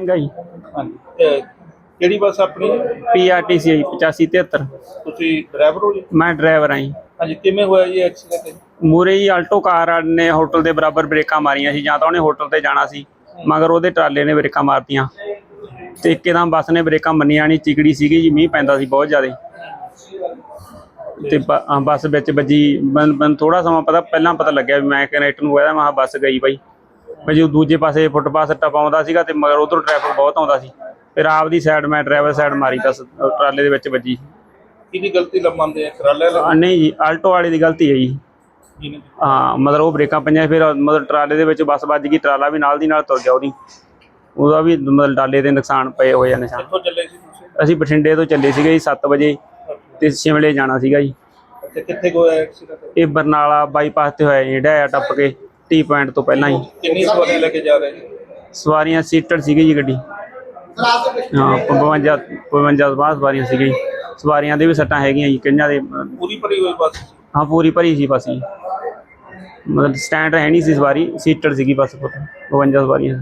ਹੈਗਾ ਜੀ। ਹਾਂਜੀ। ਤੇ ਕਿਹੜੀ ਬੱਸ ਆਪਣੀ? ਪੀਆਰਟੀਸੀ 8573 ਤੁਸੀਂ ਡਰਾਈਵਰ ਹੋ ਜੀ? ਮੈਂ ਡਰਾਈਵਰ ਆਂ ਜੀ। ਹਾਂਜੀ ਕਿਵੇਂ ਹੋਇਆ ਜੀ ਐਕਸੀਡੈਂਟ? ਮੂਰੇ ਹੀ ਆਲਟੋ ਕਾਰ ਨੇ ਹੋਟਲ ਦੇ ਬਰਾਬਰ ਬ੍ਰੇਕਾਂ ਮਾਰੀਆਂ ਸੀ ਜਾਂ ਤਾਂ ਉਹਨੇ ਹੋਟਲ ਤੇ ਜਾਣਾ ਸੀ ਮਗਰ ਉਹਦੇ ਟਰਾਲੇ ਨੇ ਬ੍ਰੇਕਾਂ ਮਾਰਤੀਆਂ। ਤੇ ਇੱਕਦਮ ਬੱਸ ਨੇ ਬ੍ਰੇਕਾਂ ਮੰਨੀਆਂ ਨਹੀਂ ਚਿਕੜੀ ਸੀਗੀ ਜੀ ਮੀਂਹ ਪੈਂਦਾ ਸੀ ਬਹੁਤ ਜ਼ਿਆਦਾ। ਤੇ ਬੱਸ ਵਿੱਚ ਵੱਜੀ ਮੈਨੂੰ ਥੋੜਾ ਸਮਾਂ ਪਤਾ ਪਹਿਲਾਂ ਪਤਾ ਲੱਗਿਆ ਵੀ ਮੈਂ ਕਨੈਕਟ ਨੂੰ ਕਹਿੰਦਾ ਮੈਂ ਬੱਸ ਗਈ ਬਾਈ। ਮੈਂ ਜਦੋਂ ਦੂਜੇ ਪਾਸੇ ਫੁੱਟਪਾਥ ਟਪਾਉਂਦਾ ਸੀਗਾ ਤੇ ਮਗਰ ਉਧਰ ਟ੍ਰੈਫਿਕ ਬਹੁਤ ਆਉਂਦਾ ਸੀ। ਫਿਰ ਆਪਦੀ ਸਾਈਡ ਮੈਂ ਡਰਾਈਵਰ ਸਾਈਡ ਮਾਰੀ ਤਾਂ ਸ- ਟਰਾਲੇ ਦੇ ਵਿੱਚ ਵੱਜੀ। ਕਿਹਦੀ ਗਲਤੀ ਲੰਮਾਂਦੇ ਆ? ਟਰਾਲੇ ਵਾਲੇ? ਨਹੀਂ ਜੀ ਆਲਟੋ ਵਾਲੇ ਦੀ ਗਲਤੀ ਹੈ ਜੀ। ਹਾਂ ਮਤਲਬ ਉਹ ਬ੍ਰੇਕਾਂ ਪਈਆਂ ਫਿਰ ਮਤਲਬ ਟਰਾਲੇ ਦੇ ਵਿੱਚ ਬੱਸ ਵੱਜ ਗਈ ਟਰਾਲਾ ਵੀ ਨਾਲ ਦੀ ਨਾਲ ਤੁਰ ਗਿਆ ਉਹਦੀ। ਉਹਦਾ ਵੀ ਮਤਲਬ ਟਰਾਲੇ ਦੇ ਨੁਕਸਾਨ ਪਏ ਹੋਏ ਆ ਨਿਸ਼ਾਨ। ਕਿੱਥੋਂ ਚੱਲੇ ਸੀ ਤੁਸੀਂ? ਅਸੀਂ ਬਠਿੰਡੇ ਤੋਂ ਚੱਲੇ ਸੀਗੇ ਜੀ 7 ਵਜੇ ਤੇ ਸ਼ਿਮਲੇ ਜਾਣਾ ਸੀਗਾ ਜੀ। ਅੱਛਾ ਕਿੱਥੇ ਕੋਈ ਐਕਸੀਡੈਂਟ ਇਹ ਬਰਨਾਲਾ ਬਾਈਪਾਸ ਤੇ ਹੋਇਆ ਜੀ ਡਾਇਆ ਟੱਪ ਕੇ। ਟੀ ਪੁਆਇੰਟ ਤੋਂ ਪਹਿਲਾਂ ਹੀ। ਕਿੰਨੀ ਸਵਾਰੀ ਲੈ ਕੇ ਜਾ ਰਹੇ ਜੀ ਸਵਾਰੀਆਂ ਸੀਟਰ ਸੀਗੀ ਜੀ ਗੱਡੀ। ਹਾਂ 52 52 ਬਾਹਰ ਸਵਾਰੀਆਂ ਸੀਗੀ। ਸਵਾਰੀਆਂ ਦੇ ਵੀ ਸੱਟਾਂ ਹੈਗੀਆਂ ਜੀ ਕਈਆਂ ਦੇ ਪੂਰੀ ਭਰੀ ਹੋਈ ਬੱਸ। ਹਾਂ ਪੂਰੀ ਭਰੀ ਸੀ ਬੱਸ ਜੀ। ਮਤਲਬ ਸਟੈਂਡ ਹੈ ਨਹੀਂ ਸੀ ਸਵਾਰੀ ਸੀਟਰ ਸੀਗੀ ਬੱਸ 52 ਸਵਾਰੀਆਂ।